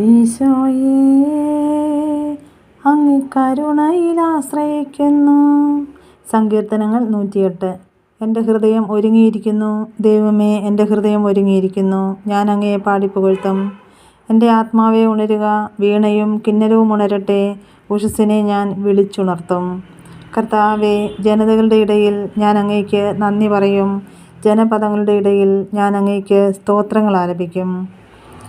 ഈശോയേ അങ്ങ് കരുണയിൽ ആശ്രയിക്കുന്നു. സങ്കീർത്തനങ്ങൾ നൂറ്റിയെട്ട്. എന്റെ ഹൃദയം ഒരുങ്ങിയിരിക്കുന്നു. ദൈവമേ എന്റെ ഹൃദയം ഒരുങ്ങിയിരിക്കുന്നു. ഞാൻ അങ്ങയെ പാടിപ്പുകഴ്ത്തും. എന്റെ ആത്മാവെ ഉണരുക. വീണയും കിന്നരവും ഉണരട്ടെ. ഉഷസിനെ ഞാൻ വിളിച്ചുണർത്തും. കർത്താവെ ജനതകളുടെ ഇടയിൽ ഞാൻ അങ്ങേക്ക് നന്ദി പറയും. ജനപദങ്ങളുടെ ഇടയിൽ ഞാൻ അങ്ങേക്ക് സ്തോത്രങ്ങൾ ആലപിക്കും.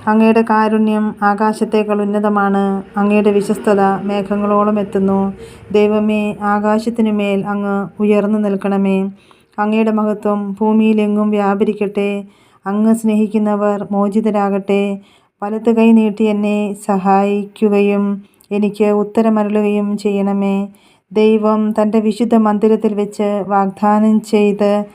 അങ്ങയുടെ കാരുണ്യം ആകാശത്തേക്കാൾ ഉന്നതമാണ്. അങ്ങയുടെ വിശ്വസ്തത മേഘങ്ങളോളം എത്തുന്നു. ദൈവമേ ആകാശത്തിനു മേൽ അങ്ങ് ഉയർന്നു നിൽക്കണമേ. അങ്ങയുടെ മഹത്വം ഭൂമിയിലെങ്ങും വ്യാപരിക്കട്ടെ. അങ്ങ് സ്നേഹിക്കുന്നവർ മോചിതരാകട്ടെ. വലത്ത് കൈ നീട്ടി എന്നെ സഹായിക്കുകയും എനിക്ക് ഉത്തരമരുളുകയും ചെയ്യണമേ. ദൈവം തന്റെ വിശുദ്ധ മന്ദിരത്തിൽ വെച്ച് വാഗ്ദാനം ചെയ്ത്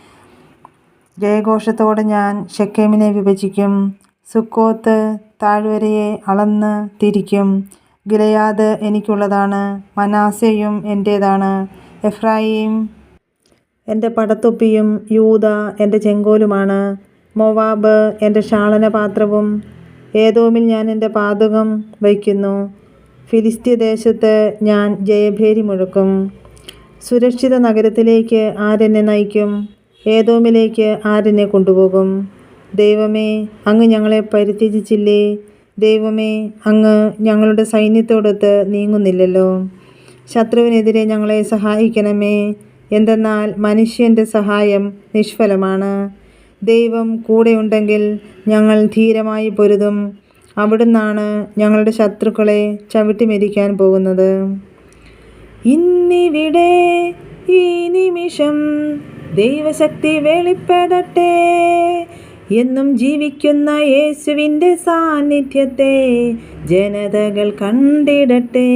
ജയഘോഷത്തോടെ ഞാൻ ഷെക്കേമിനെ വിഭജിക്കും. സുക്കോത്ത് താഴ്വരയെ അളന്ന് തിരിക്കും. ഗിലയാദ് എനിക്കുള്ളതാണ് മനാസയും എന്റേതാണ് എഫ്രായിം എന്റെ പടത്തൊപ്പിയും യൂത എന്റെ ചെങ്കോലുമാണ്. മൊവാബ് എന്റെ ക്ഷാളനപാത്രവും ഏതോമിൽ ഞാൻ എന്റെ പാതകം വയ്ക്കുന്നു. ഫിലിസ്ത്യദേശത്ത് ഞാൻ ജയഭേരി മുഴക്കും. സുരക്ഷിത നഗരത്തിലേക്ക് ആരെന്നെ നയിക്കും? ഏതോമിലേക്ക് ആരെന്നെ കൊണ്ടുപോകും? ദൈവമേ അങ്ങ് ഞങ്ങളെ പരിത്യജിച്ചില്ലേ? ദൈവമേ അങ്ങ് ഞങ്ങളുടെ സൈന്യത്തോടൊത്ത് നീങ്ങുന്നില്ലല്ലോ. ശത്രുവിനെതിരെ ഞങ്ങളെ സഹായിക്കണമേ. എന്തെന്നാൽ മനുഷ്യന്റെ സഹായം നിഷ്ഫലമാണ്. ദൈവം കൂടെയുണ്ടെങ്കിൽ ഞങ്ങൾ ധീരമായി പൊരുതും. അവിടുന്നാണ് ഞങ്ങളുടെ ശത്രുക്കളെ ചവിട്ടിമെരിക്കാൻ പോകുന്നത്. ഇന്നിവിടെ ഈ നിമിഷം ദൈവശക്തി വെളിപ്പെടട്ടെ. എന്നും ജീവിക്കുന്ന യേശുവിന്റെ സാന്നിധ്യത്തെ ജനതകൾ കണ്ടിടട്ടെ.